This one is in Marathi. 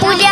puya